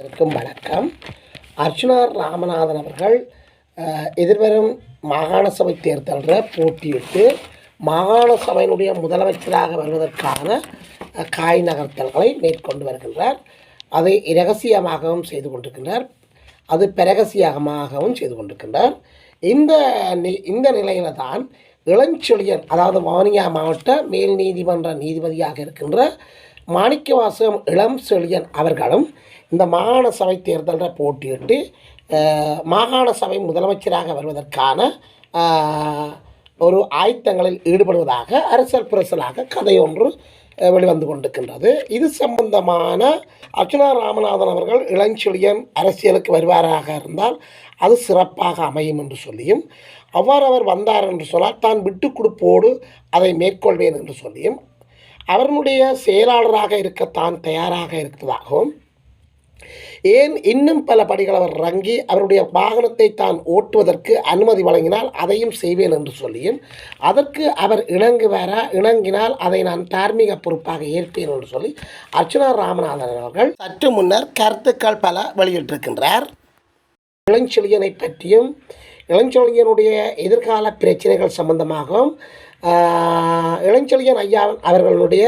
இருக்கும் வணக்கம். அர்ச்சுனா ராமநாதன் அவர்கள் எதிர்வரும் மாகாண சபை தேர்தலில் போட்டியிட்டு மாகாண சபையினுடைய முதலமைச்சராக வருவதற்கான காய் நகர்த்தல்களை மேற்கொண்டு வருகின்றார். அதை இரகசியமாகவும் செய்து கொண்டிருக்கின்றார். அது பிரகசியமாகவும் செய்து கொண்டிருக்கின்றார். இந்த இந்த நிலையில தான் இளஞ்செழியன் அதாவது வவுனியா மாவட்ட மேல் நீதிமன்ற நீதிபதியாக இருக்கின்ற மாணிக்கவாசகம் இளம் செழியன் அவர்களும் இந்த மாகாண சபை தேர்தலில் போட்டியிட்டு மாகாண சபை முதலமைச்சராக வருவதற்கான ஒரு ஆயத்தங்களில் ஈடுபடுவதாக அரசல் புரசலாக கதை ஒன்று வெளிவந்து கொண்டிருக்கின்றது. இது சம்பந்தமான அர்ச்சுனா ராமநாதன் அவர்கள் இளஞ்செழியன் அரசியலுக்கு வருவாராக இருந்தால் அது சிறப்பாக அமையும் என்று சொல்லியும் அவ்வாறு அவர் வந்தார் என்று சொன்னால் தான் விட்டு கொடுப்போடு அதை மேற்கொள்வேன் என்று சொல்லியும் அவர்களுடைய செயலாளராக இருக்க தான் தயாராக இருப்பதாகவும் ஏன் இன்னும் பல படிகள் அவர் இறங்கி அவருடைய வாகனத்தை தான் ஓட்டுவதற்கு அனுமதி வழங்கினால் அதையும் செய்வேன் என்று சொல்லியும் அதற்கு அவர் இணங்குவார இணங்கினால் அதை நான் தார்மீக பொறுப்பாக ஏற்பேன் என்று சொல்லி அர்ச்சனா ராமநாதன் அவர்கள் சற்று முன்னர் கருத்துக்கள் பல வெளியிட்டிருக்கின்றார். இளஞ்செழியனை பற்றியும் இளஞ்செழியனுடைய எதிர்கால பிரச்சனைகள் சம்பந்தமாகவும் இளஞ்செழியன் ஐயாவன் அவர்களுடைய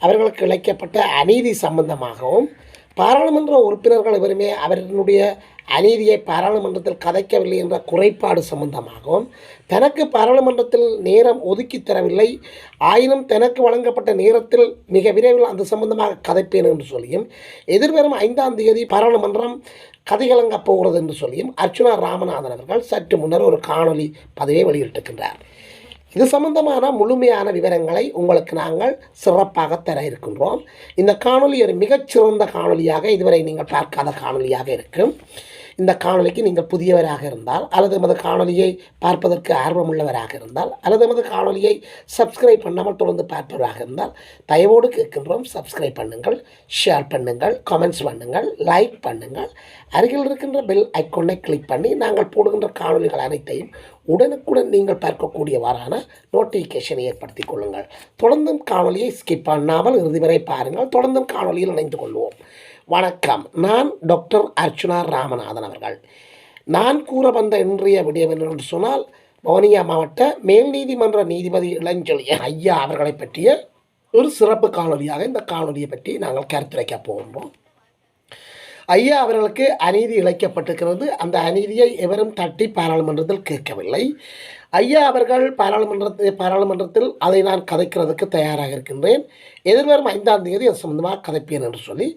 அவர்களுக்கு இழைக்கப்பட்ட அநீதி சம்பந்தமாகவும் பாராளுமன்ற உறுப்பினர்கள் எவருமே அவர்களுடைய அநீதியை பாராளுமன்றத்தில் கதைக்கவில்லை என்ற குறைபாடு சம்பந்தமாகவும் தனக்கு பாராளுமன்றத்தில் நேரம் ஒதுக்கி தரவில்லை ஆயினும் தனக்கு வழங்கப்பட்ட நேரத்தில் மிக விரைவில் அந்த சம்பந்தமாக கதைப்பேன் என்று சொல்லியும் எதிர்வரும் ஐந்தாம் தேதி பாராளுமன்றம் கதைகலங்க போகிறது என்று சொல்லியும் அர்ச்சுனா ராமநாதன் அவர்கள் சற்று முன்னர் ஒரு காணொளி பதிவை வெளியிட்டிருக்கின்றார். இது சம்பந்தமான முழுமையான விவரங்களை உங்களுக்கு நாங்கள் சிறப்பாக தர இருக்கின்றோம். இந்த காணொலி ஒரு மிகச்சிறந்த காணொளியாக இதுவரை நீங்கள் பார்க்காத காணொலியாக இருக்கும். இந்த காணொலிக்கு நீங்கள் புதியவராக இருந்தால் அல்லது எமது காணொலியை பார்ப்பதற்கு ஆர்வமுள்ளவராக இருந்தால் அல்லது எமது காணொலியை சப்ஸ்கிரைப் பண்ணாமல் தொடர்ந்து பார்ப்பவராக இருந்தால் தயவோடு கேட்கின்றோம். சப்ஸ்கிரைப் பண்ணுங்கள் ஷேர் பண்ணுங்கள் கமெண்ட்ஸ் பண்ணுங்கள் லைக் பண்ணுங்கள். அருகில் இருக்கின்ற பெல் ஐக்கோனை கிளிக் பண்ணி நாங்கள் போடுகின்ற காணொளிகள் அனைத்தையும் உடனுக்குடன் நீங்கள் பார்க்கக்கூடியவாறான நோட்டிஃபிகேஷனை ஏற்படுத்திக் கொள்ளுங்கள். தொடர்ந்தும் காணொளியை ஸ்கிப் பண்ணாமல் இறுதி வரை பாருங்கள். தொடர்ந்தும் காணொளியில் இணைந்து கொள்வோம். வணக்கம். நான் டாக்டர் அர்ச்சுனா ராமநாதன் அவர்கள். நான் கூற வந்த இன்றைய விடயம் என்று சொன்னால் வவுனியா மாவட்ட மேல் நீதிமன்ற நீதிபதி இளஞ்செழியன் ஐயா அவர்களை பற்றிய ஒரு சிறப்பு காணொலியாக இந்த காணொலியை பற்றி நாங்கள் கருத்துரைக்க போகின்றோம். ஐயா அவர்களுக்கு அநீதி இழைக்கப்பட்டிருக்கிறது. அந்த அநீதியை எவரும் தட்டி பாராளுமன்றத்தில் கேட்கவில்லை. ஐயா அவர்கள் பாராளுமன்றத்தில் பாராளுமன்றத்தில் அதை நான் கதைக்கிறதுக்கு தயாராக இருக்கின்றேன். எதிர்வரும் ஐந்தாம் தேதி அது சம்பந்தமாக கதைப்பேன் என்று சொல்லி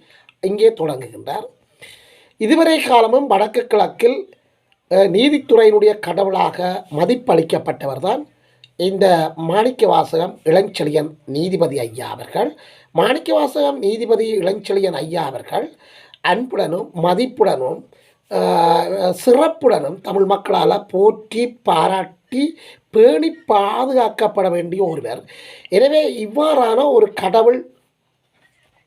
இங்கே தொடங்குகின்றார். இதுவரை காலமும் வடக்கு கிழக்கில் நீதித்துறையினுடைய கடவுளாக மதிப்பளிக்கப்பட்டவர் தான் இந்த மாணிக்க வாசகம் இளஞ்செழியன் நீதிபதி ஐயா அவர்கள். மாணிக்க வாசகம் நீதிபதி இளஞ்செழியன் ஐயா அவர்கள். அன்புடனும் மதிப்புடனும் சிறப்புடனும் தமிழ் மக்களால் போற்றி பாராட்டி பேணி பாதுகாக்கப்பட வேண்டிய ஒருவர். எனவே இவ்வாறான ஒரு கடவுள்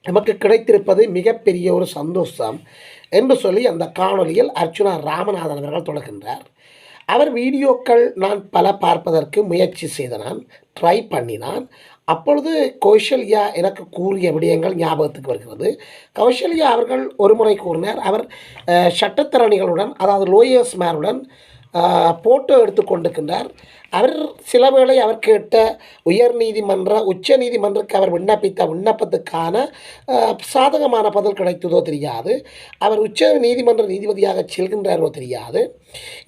நமக்கு கிடைத்திருப்பது மிகப்பெரிய ஒரு சந்தோஷம் என்று சொல்லி அந்த காணொளியில் அர்ச்சுனா ராமநாதன் அவர்கள் தொடர்கின்றார். அவர் வீடியோக்கள் நான் பல பார்ப்பதற்கு முயற்சி செய்த நான் ட்ரை பண்ணினான். அப்பொழுது கௌசல்யா எனக்கு கூறிய விடயங்கள் ஞாபகத்துக்கு வருகிறது. கௌசல்யா அவர்கள் ஒரு முறை கூறினார். அவர் அஹ், சட்டத்தரணிகளுடன் அதாவது லோயர்ஸ்மேருடன் போட்டோ எடுத்து கொண்டிருக்கின்றார். அவர் சில வேளை அவர் கேட்ட உயர் நீதிமன்ற உச்ச நீதிமன்றக்கு அவர் விண்ணப்பித்த விண்ணப்பத்துக்கான சாதகமான பதில் கிடைத்ததோ தெரியாது. அவர் உச்ச நீதிமன்ற நீதிபதியாக செல்கின்றாரோ தெரியாது.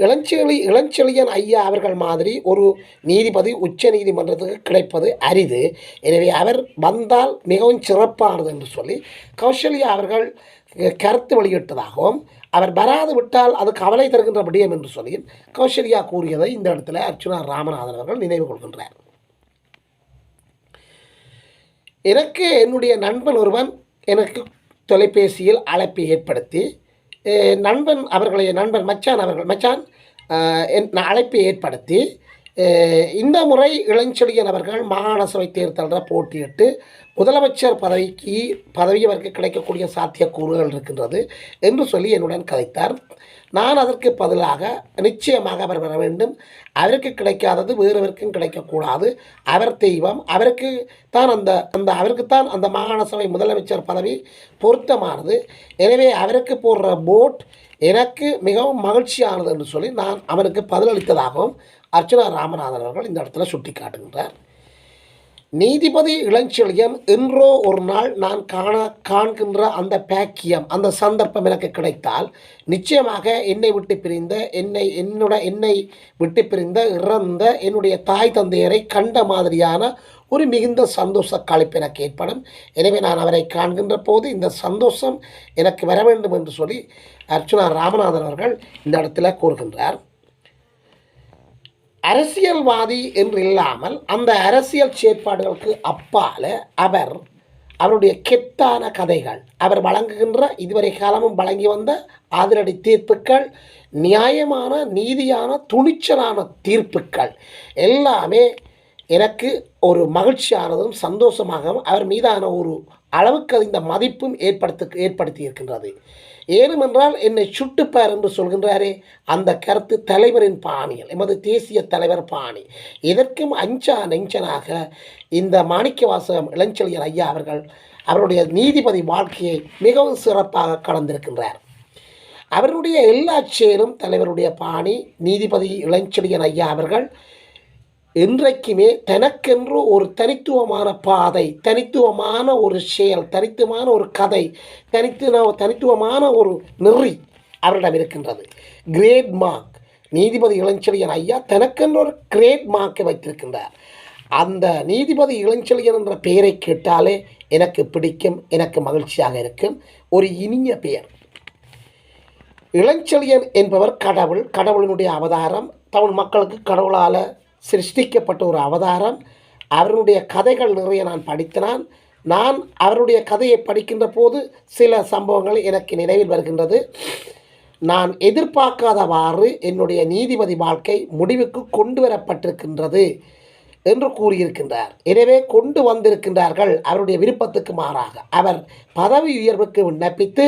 இளஞ்செழி இளஞ்செழியன் ஐயா அவர்கள் மாதிரி ஒரு நீதிபதி உச்ச நீதிமன்றத்துக்கு கிடைப்பது அரிது. எனவே அவர் வந்தால் மிகவும் சிறப்பானது என்று சொல்லி கௌசல்யா அவர்கள் கருத்து வெளியிட்டதாகவும் அவர் வராது விட்டால் அது கவலை தருகின்ற விடயம் என்று சொல்லி கௌசல்யா கூறியதை இந்த இடத்துல அர்ச்சுனா ராமநாதன் அவர்கள் நினைவு கொள்கின்றார். எனக்கு என்னுடைய நண்பன் ஒருவன் எனக்கு தொலைபேசியில் அழைப்பை ஏற்படுத்தி நண்பன் அவர்களுடைய நண்பன் மச்சான் அவர்கள் மச்சான் என் நான் அழைப்பை ஏற்படுத்தி இந்த முறை இளஞ்செழியன் அவர்கள் மாகாண சபை தேர்தலில் போட்டியிட்டு முதலமைச்சர் பதவிக்கு பதவி அவருக்கு கிடைக்கக்கூடிய சாத்தியக்கூறுகள் இருக்கின்றது என்று சொல்லி என்னுடன் கதைத்தார். நான் அதற்கு பதிலாக நிச்சயமாக அவர் வர வேண்டும். அவருக்கு கிடைக்காதது வேறவருக்கும் கிடைக்கக்கூடாது. அவர் தெய்வம். அவருக்கு தான் அந்த அந்த அவருக்குத்தான் அந்த மாகாண சபை முதலமைச்சர் பதவி பொருத்தமானது. எனவே அவருக்கு போடுற போட் எனக்கு மிகவும் மகிழ்ச்சியானது என்று சொல்லி நான் அவனுக்கு பதிலளித்ததாகவும் அர்ச்சனா ராமநாதன் அவர்கள் இந்த இடத்துல சுட்டி காட்டுகின்றார் நீதிபதி இளஞ்செழியன் என்றோ ஒரு நாள் நான் காண காண்கின்ற அந்த பாக்கியம் அந்த சந்தர்ப்பம் எனக்கு கிடைத்தால் நிச்சயமாக என்னை விட்டு பிரிந்த என்னை என்னோட என்னை விட்டு பிரிந்த இறந்த என்னுடைய தாய் தந்தையரை கண்ட மாதிரியான ஒரு மிகுந்த சந்தோஷ கழிப்பு எனக்கு ஏற்படும். எனவே நான் அவரை காண்கின்ற போது இந்த சந்தோஷம் எனக்கு வர வேண்டும் என்று சொல்லி அர்ச்சுனா ராமநாதன் அவர்கள் இந்த இடத்துல கூறுகின்றார். அரசியல்வாதி என்று இல்லாமல் அந்த அரசியல் செயற்பாடுகளுக்கு அப்பால அவர் அவருடைய கெத்தான கதைகள். அவர் வழங்குகின்ற இதுவரை காலமும் வழங்கி வந்த அதிரடி தீர்ப்புக்கள் நியாயமான நீதியான துணிச்சலான தீர்ப்புக்கள் எல்லாமே எனக்கு ஒரு மகிழ்ச்சியானதும் சந்தோஷமாகவும் அவர் மீதான ஒரு அளவுக்கு அறிந்த மதிப்பும் ஏற்படுத்த ஏற்படுத்தி இருக்கின்றது ஏனுமென்றால் என்னை சுட்டுப்பார் என்று சொல்கின்றாரே அந்த கருத்து தலைவரின் பாணியில் எமது தேசிய தலைவர் பாணி. இதற்கும் அஞ்சா நெஞ்சனாக இந்த மாணிக்கவாசகம் இளஞ்செழியன் ஐயா அவர்கள் அவருடைய நீதிபதி வாழ்க்கையை மிகவும் சிறப்பாக கடந்திருக்கின்றார். அவருடைய எல்லா செயலும் தலைவருடைய பாணி நீதிபதி இளஞ்செழியன் ஐயா அவர்கள் என்றைக்குமே தனக்கென்று ஒரு தனித்துவமான பாதை தனித்துவமான ஒரு செயல் தனித்துவமான ஒரு கதை தனித்து தனித்துவமான ஒரு நெறி அவரிடம் இருக்கின்றது. கிரேட் மார்க் நீதிபதி இளஞ்செழியன் ஐயா தனக்கென்று ஒரு கிரேட் மார்க்கை வைத்திருக்கின்றார். அந்த நீதிபதி இளஞ்செழியன் என்ற பெயரை கேட்டாலே எனக்கு பிடிக்கும் எனக்கு மகிழ்ச்சியாக இருக்கும். ஒரு இனிய பெயர். இளஞ்செழியன் என்பவர் கடவுள் கடவுளினுடைய அவதாரம். தமிழ் மக்களுக்கு கடவுளால் சிருஷ்டிக்கப்பட்ட ஒரு அவதாரம். அவருடைய கதைகள் நிறைய நான் படித்தினான் நான் அவருடைய கதையை படிக்கின்ற போது சில சம்பவங்கள் எனக்கு நினைவில் வருகின்றது. நான் எதிர்பார்க்காதவாறு என்னுடைய நீதிபதி வாழ்க்கை முடிவுக்கு கொண்டு வரப்பட்டிருக்கின்றது என்று கூறியிருக்கின்றார். எனவே கொண்டு வந்திருக்கின்றார்கள் அவருடைய விருப்பத்துக்கு மாறாக. அவர் பதவி உயர்வுக்கு விண்ணப்பித்து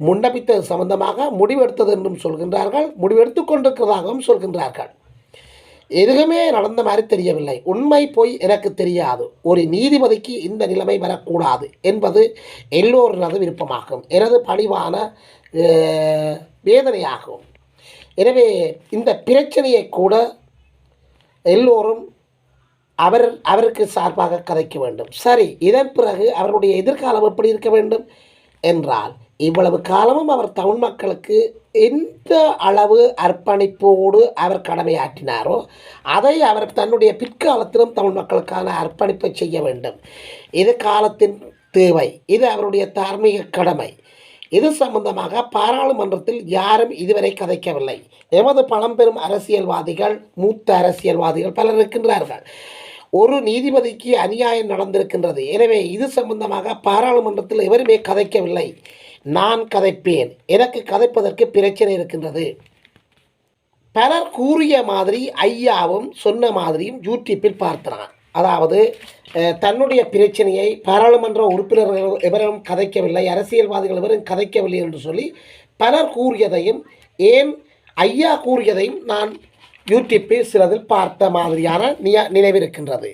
முன்னப்பித்தது சம்பந்தமாக முடிவெடுத்தது என்றும் சொல்கின்றார்கள் முடிவெடுத்து கொண்டிருக்கிறதாகவும் சொல்கின்றார்கள். எதுவுமே நடந்த மாதிரி தெரியவில்லை. உண்மை போய் எனக்கு தெரியாது. ஒரு நீதிபதிக்கு இந்த நிலைமை வரக்கூடாது என்பது எல்லோரினது விருப்பமாகும். எனது பணிவான வேதனையாகும். எனவே இந்த பிரச்சனையை கூட எல்லோரும் அவர் அவருக்கு சார்பாக கதைக்க வேண்டும். சரி இதன் பிறகு அவருடைய எதிர்காலம் எப்படி இருக்க வேண்டும்? என்றால் இவ்வளவு காலமும் அவர் தமிழ் மக்களுக்கு எந்த அளவு அர்ப்பணிப்போடு அவர் கடமையாற்றினாரோ அதை அவர் தன்னுடைய பிற்காலத்திலும் தமிழ் மக்களுக்கான அர்ப்பணிப்பை செய்ய வேண்டும். இது காலத்தின் தேவை இது அவருடைய தார்மீக கடமை. இது சம்பந்தமாக பாராளுமன்றத்தில் யாரும் இதுவரை கதைக்கவில்லை. எமது பழம்பெரும் அரசியல்வாதிகள் மூத்த அரசியல்வாதிகள் பலர் இருக்கின்றார்கள். ஒரு நீதிபதிக்கு அநியாயம் நடந்திருக்கின்றது. எனவே இது சம்பந்தமாக பாராளுமன்றத்தில் எவருமே கதைக்கவில்லை. நான் கதைப்பேன். எனக்கு கதைப்பதற்கு பிரச்சனை இருக்கின்றது. பலர் கூறிய மாதிரி ஐயாவும் சொன்ன மாதிரியும் யூடியூப்பில் பார்த்தான் அதாவது தன்னுடைய பிரச்சனையை பாராளுமன்ற உறுப்பினர்கள் எவரும் கதைக்கவில்லை அரசியல்வாதிகள் எவரும் கதைக்கவில்லை என்று சொல்லி பலர் கூறியதையும் ஏன் ஐயா கூறியதையும் நான் யூடியூப்பில் சிலதில் பார்த்த மாதிரியான நிய நினைவிருக்கின்றது.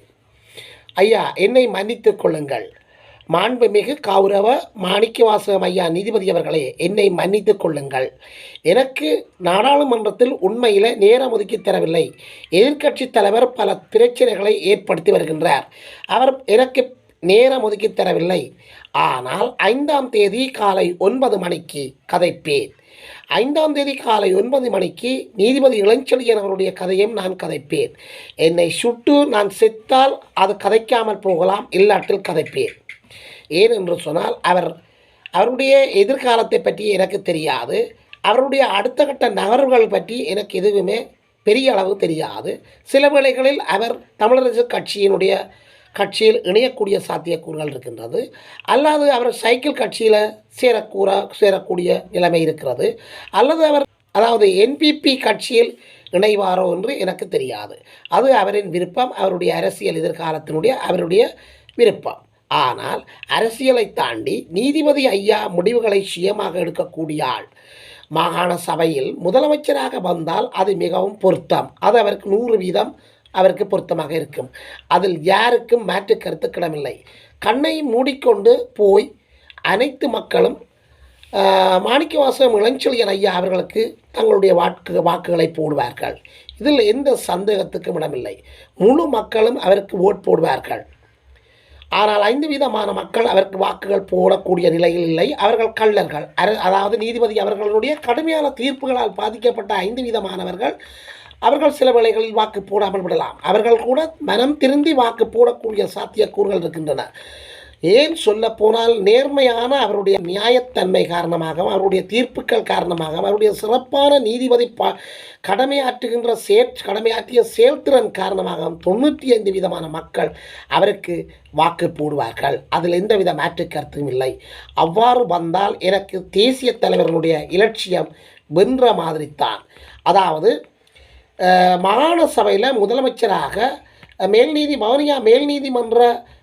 ஐயா என்னை மன்னித்து கொள்ளுங்கள். மாண்புமிகு கௌரவ மாணிக்கவாசகம் ஐயா நீதிபதி அவர்களே என்னை மன்னித்து கொள்ளுங்கள். எனக்கு நாடாளுமன்றத்தில் உண்மையில் நேரம் ஒதுக்கி தரவில்லை. எதிர்க்கட்சித் தலைவர் பல பிரச்சனைகளை ஏற்படுத்தி வருகின்றார். அவர் எனக்கு நேரம் ஒதுக்கி தரவில்லை. ஆனால் ஐந்தாம் தேதி காலை ஒன்பது மணிக்கு கதைப்பேன். ஐந்தாம் தேதி காலை ஒன்பது மணிக்கு நீதிபதி இளஞ்செழியன் அவருடைய கதையும் நான் கதைப்பேன். என்னை சுட்டு நான் செத்தால் அது கதைக்காமல் போகலாம் இல்லாட்டில் கதைப்பேன். ஏன் என்று சொன்னால் அவர் அவருடைய எதிர்காலத்தை பற்றி எனக்கு தெரியாது. அவருடைய அடுத்த கட்ட நகர்வுகள் பற்றி எனக்கு எதுவுமே பெரிய அளவு தெரியாது. சில வேளைகளில் அவர் தமிழரசு கட்சியினுடைய கட்சியில் இணையக்கூடிய சாத்தியக்கூறுகள் இருக்கின்றது. அல்லாது அவர் சைக்கிள் கட்சியில் சேரக்கூற சேரக்கூடிய நிலைமை இருக்கிறது. அல்லது அவர் அதாவது என்பிபி கட்சியில் இணைவாரோ என்று எனக்கு தெரியாது. அது அவரின் விருப்பம் அவருடைய அரசியல் எதிர்காலத்தினுடைய அவருடைய விருப்பம். ஆனால் அரசியலை தாண்டி நீதிபதி ஐயா முடிவுகளை சுயமாக எடுக்கக்கூடிய ஆள். மாகாண சபையில் முதலமைச்சராக வந்தால் அது மிகவும் பொருத்தம். அது அவருக்கு நூறு வீதம் அவருக்கு பொருத்தமாக இருக்கும். அதில் யாருக்கும் மாற்று கருத்துக்கிடமில்லை கண்ணை மூடிக்கொண்டு போய் அனைத்து மக்களும் ஆஹ், மாணிக்கவாசகம் இளஞ்செழியன் ஐயா அவர்களுக்கு தங்களுடைய வாக்கு வாக்குகளை போடுவார்கள். இதில் எந்த சந்தேகத்துக்கும் இடமில்லை. முழு மக்களும் அவருக்கு ஓட் போடுவார்கள். ஆனால் ஐந்து வீதமான மக்கள் அவருக்கு வாக்குகள் போடக்கூடிய நிலையில் இல்லை. அவர்கள் கள்ளர்கள். அர- அதாவது நீதிபதி அவர்களுடைய கடுமையான தீர்ப்புகளால் பாதிக்கப்பட்ட ஐந்து வீதமானவர்கள் அவர்கள் சில வேளைகளில் வாக்கு போடாமல் விடலாம். அவர்கள் கூட மனம் திருந்தி வாக்கு போடக்கூடிய சாத்தியக்கூறுகள் இருக்கின்றன. ஏன் சொல்ல போனால் நேர்மையான அவருடைய நியாயத்தன்மை காரணமாகவும் அவருடைய தீர்ப்புகள் காரணமாகவும் அவருடைய சிறப்பான நீதிபதி ப கடமையாற்றுகின்ற சே கடமையாற்றிய செயல்திறன் காரணமாகவும் தொண்ணூற்றி ஐந்து விதமான மக்கள் அவருக்கு வாக்கு போடுவார்கள். அதில் எந்தவித மாற்று கருத்தும் இல்லை. அவ்வாறு வந்தால் எனக்கு தேசிய தலைவர்களுடைய இலட்சியம் வென்ற மாதிரித்தான். அதாவது மாகாண சபையில் முதலமைச்சராக மேல்நீதி மவுனியா மேல்நீதிமன்ற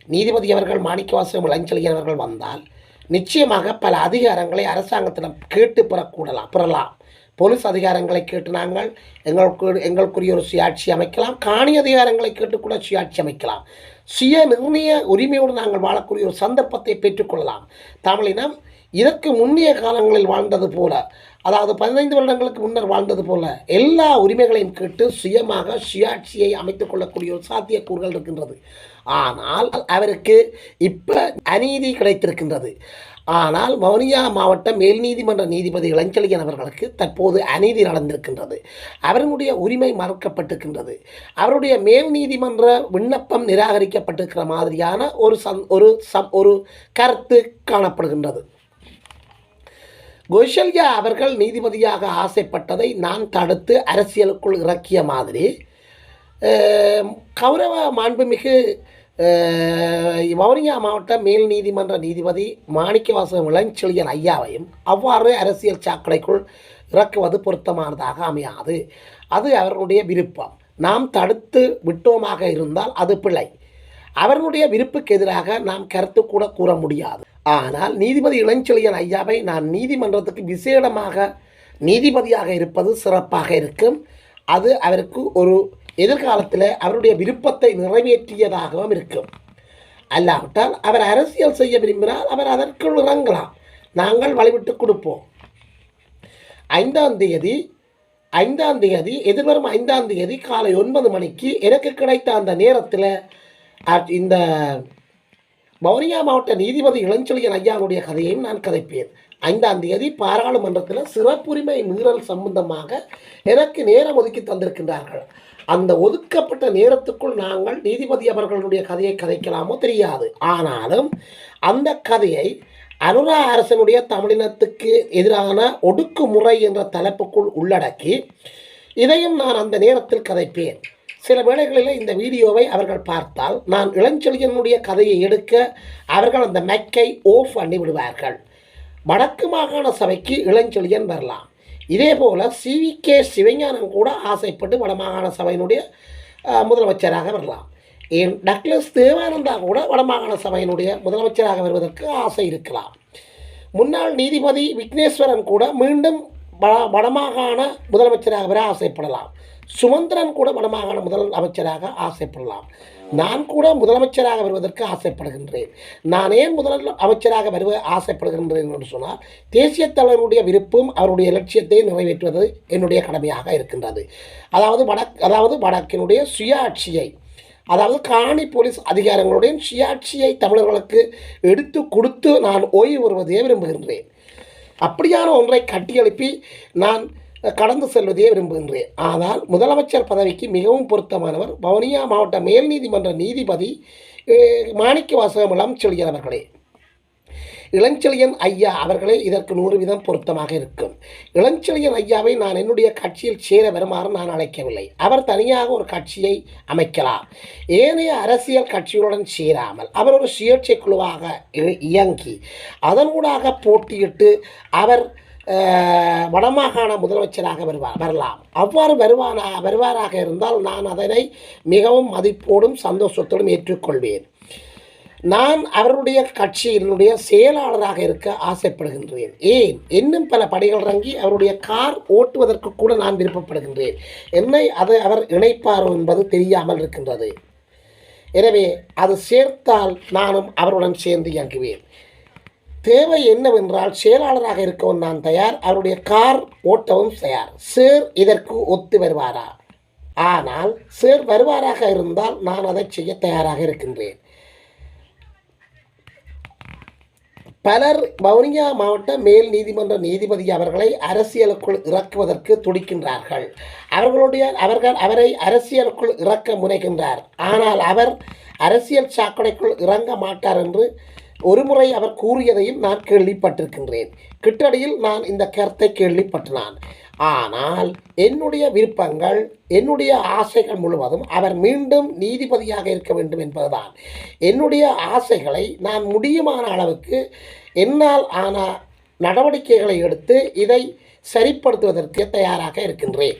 நீதிபதி அவர்கள் மாணிக்கவாசகம் இளஞ்செழியன் அவர்கள் வந்தால் நிச்சயமாக பல அதிகாரங்களை அரசாங்கத்திடம் கேட்டு பெறக்கூடலாம் பெறலாம். போலீஸ் அதிகாரங்களை கேட்டு நாங்கள் எங்களுக்கு எங்களுக்குரிய ஒரு சுயாட்சி அமைக்கலாம். காணி அதிகாரங்களை கேட்டு கூட சுயாட்சி அமைக்கலாம். சுய நிர்ணய உரிமையோடு நாங்கள் வாழக்கூடிய ஒரு சந்தர்ப்பத்தை பெற்றுக்கொள்ளலாம். தமிழினம் இதற்கு முன்னைய காலங்களில் வாழ்ந்தது போல அதாவது பதினைந்து வருடங்களுக்கு முன்னர் வாழ்ந்தது போல எல்லா உரிமைகளையும் கேட்டு சுயமாக சுயாட்சியை அமைத்துக் கொள்ளக்கூடிய ஒரு சாத்தியக்கூறுகள் இருக்கின்றது. ஆனால் அவருக்கு இப்போ அநீதி கிடைத்திருக்கின்றது. ஆனால் வவுனியா மாவட்ட மேல் நீதிமன்ற நீதிபதி இளஞ்சலியன் அவர்களுக்கு தற்போது அநீதி நடந்திருக்கின்றது. அவர்களுடைய உரிமை மறுக்கப்பட்டிருக்கின்றது. அவருடைய மேல் நீதிமன்ற விண்ணப்பம் நிராகரிக்கப்பட்டிருக்கிற மாதிரியான ஒரு சந் ஒரு சம் ஒரு கருத்து காணப்படுகின்றது. கோஷல்யா அவர்கள் நீதிபதியாக ஆசைப்பட்டதை நான் தடுத்து அரசியலுக்குள் இறக்கிய மாதிரி கௌரவ மாண்புமிகு வவுனியா மாவட்ட மேல் நீதிமன்ற நீதிபதி மாணிக்கவாசகம் இளஞ்செழியன் ஐயாவையும் அவ்வாறு அரசியல் சாக்கடைக்குள் இறக்குவது பொருத்தமானதாக அமையாது. அது அவர்களுடைய விருப்பம். நாம் தடுத்து விட்டோமாக இருந்தால் அது பிழை. அவர்களுடைய விருப்புக்கு எதிராக நாம் கருத்து கூட கூற முடியாது. ஆனால் நீதிபதி இளஞ்செழியன் ஐயாவை நான் நீதிமன்றத்துக்கு விசேடமாக நீதிபதியாக இருப்பது சிறப்பாக இருக்கும். அது அவருக்கு ஒரு எதிர்காலத்தில் அவருடைய விருப்பத்தை நிறைவேற்றியதாகவும் இருக்கும். அல்லாவிட்டால் அவர் அரசியல் செய்ய விரும்பினால் அவர் அதற்குள் இறங்கலாம். நாங்கள் வழிவிட்டு கொடுப்போம். ஐந்தாம் தேதி ஐந்தாம் தேதி எதிர்வரும் ஐந்தாம் தேதி காலை ஒன்பது மணிக்கு எனக்கு கிடைத்த அந்த நேரத்தில் அட் இந்த வவுனியா மாவட்ட நீதிபதி இளஞ்செழியன் ஐயாவுடைய கதையையும் நான் கதைப்பேன். ஐந்தாம் தேதி பாராளுமன்றத்தில் சிறப்புரிமை மீறல் சம்பந்தமாக எனக்கு நேரம் ஒதுக்கி தந்திருக்கின்றார்கள். அந்த ஒதுக்கப்பட்ட நேரத்துக்குள் நாங்கள் நீதிபதி அவர்களுடைய கதையை கதைக்கலாமோ தெரியாது. ஆனாலும் அந்த கதையை அனுரா அரசனுடைய தமிழினத்துக்கு எதிரான ஒடுக்குமுறை என்ற தலைப்புக்குள் உள்ளடக்கி இதையும் நான் அந்த நேரத்தில் கதைப்பேன். சில வேளைகளில் இந்த வீடியோவை அவர்கள் பார்த்தால் நான் இளஞ்செழியனுடைய கதையை எடுக்க அவர்கள் அந்த மெக்கை ஓஃப் பண்ணி விடுவார்கள். வடக்கு மாகாண சபைக்கு இளஞ்செழியன் வரலாம். இதே போல் சிவி கே. சிவஞானம் கூட ஆசைப்பட்டு வடமாகாண சபையினுடைய முதலமைச்சராக வரலாம். ஏன் டக்ளஸ் தேவானந்தா கூட வடமாகாண சபையினுடைய முதலமைச்சராக வருவதற்கு ஆசை இருக்கலாம். முன்னாள் நீதிபதி விக்னேஸ்வரன் கூட மீண்டும் வட வடமாகாண முதலமைச்சராக வர ஆசைப்படலாம். சுமந்திரன் கூட வடமாகாண முதல் அமைச்சராக ஆசைப்படலாம். நான் கூட முதலமைச்சராக வருவதற்கு ஆசைப்படுகின்றேன். நான் ஏன் முதல் அமைச்சராக வருவ ஆசைப்படுகின்றேன் என்று சொன்னால் தேசிய தலைவருடைய விருப்பம் அவருடைய லட்சியத்தை நிறைவேற்றுவது என்னுடைய கடமையாக இருக்கின்றது. அதாவது வடக் அதாவது வடக்கினுடைய சுயாட்சியை அதாவது காணி போலீஸ் அதிகாரங்களுடைய சுயாட்சியை தமிழர்களுக்கு எடுத்து கொடுத்து நான் ஓய்வு வருவதையே விரும்புகின்றேன். அப்படியான ஒன்றை கட்டியெழுப்பி நான் கடந்து செல்வதையே விரும்புகின்றேன். ஆனால் முதலமைச்சர் பதவிக்கு மிகவும் பொருத்தமானவர் வவுனியா மாவட்ட மேல் நீதிமன்ற நீதிபதி மாணிக்க வாசகமலம் இளஞ்செழியன் இளஞ்செழியன் ஐயா அவர்களே இதற்கு நூறு வீதம் பொருத்தமாக இருக்கும். இளஞ்செழியன் ஐயாவை நான் என்னுடைய கட்சியில் சேர வருமாறு நான் அழைக்கவில்லை. அவர் தனியாக ஒரு கட்சியை அமைக்கலாம். ஏனைய அரசியல் கட்சிகளுடன் சேராமல் அவர் ஒரு சுயேட்சை குழுவாக இ- இயங்கி அதனூடாக போட்டியிட்டு அவர் வடமாகாண முதலமைச்சராக வருவார் வரலாம். அவ்வாறு வருவானா வருவாராக இருந்தால் நான் அதனை மிகவும் மதிப்போடும் சந்தோஷத்தோடும் ஏற்றுக்கொள்வேன். நான் அவருடைய கட்சியினுடைய செயலாளராக இருக்க ஆசைப்படுகின்றேன். ஏன்? இன்னும் பல படைகள் இறங்கி அவருடைய கார் ஓட்டுவதற்கு கூட நான் விருப்பப்படுகின்றேன். என்னை அது அவர் இணைப்பாரோ என்பது தெரியாமல் இருக்கின்றது. எனவே அது சேர்த்தால் நானும் அவருடன் சேர்ந்து இயங்குவேன். தேவை என்னவென்றால் செயலாளராக இருக்கவும் நான் தயார் அவருடைய கார் ஓட்டவும் தயார். சேர் இதற்கு ஒத்து வருவாரா? ஆனால் சேர் வருவாராக இருந்தால் நான் அதை செய்ய தயாராக இருக்கின்றேன். பலர் வவுனியா மாவட்ட மேல் நீதிமன்ற நீதிபதி அவர்களை அரசியலுக்குள் இறக்குவதற்கு துடிக்கின்றார்கள். அவர்களுடைய அவர்கள் அவரை அரசியலுக்குள் இறக்க முனைகின்றார். ஆனால் அவர் அரசியல் சாக்கடைக்குள் இறங்க மாட்டார் என்று ஒருமுறை அவர் கூறியதையும் நான் கேள்விப்பட்டிருக்கின்றேன். கிட்டடியில் நான் இந்த கருத்தை கேள்விப்பட்டினான். ஆனால் என்னுடைய விருப்பங்கள் என்னுடைய ஆசைகள் முழுவதும் அவர் மீண்டும் நீதிபதியாக இருக்க வேண்டும் என்பதுதான். என்னுடைய ஆசைகளை நான் முடியுமான அளவுக்கு என்னால் ஆன நடவடிக்கைகளை எடுத்து இதை சரிப்படுத்துவதற்கு தயாராக இருக்கின்றேன்.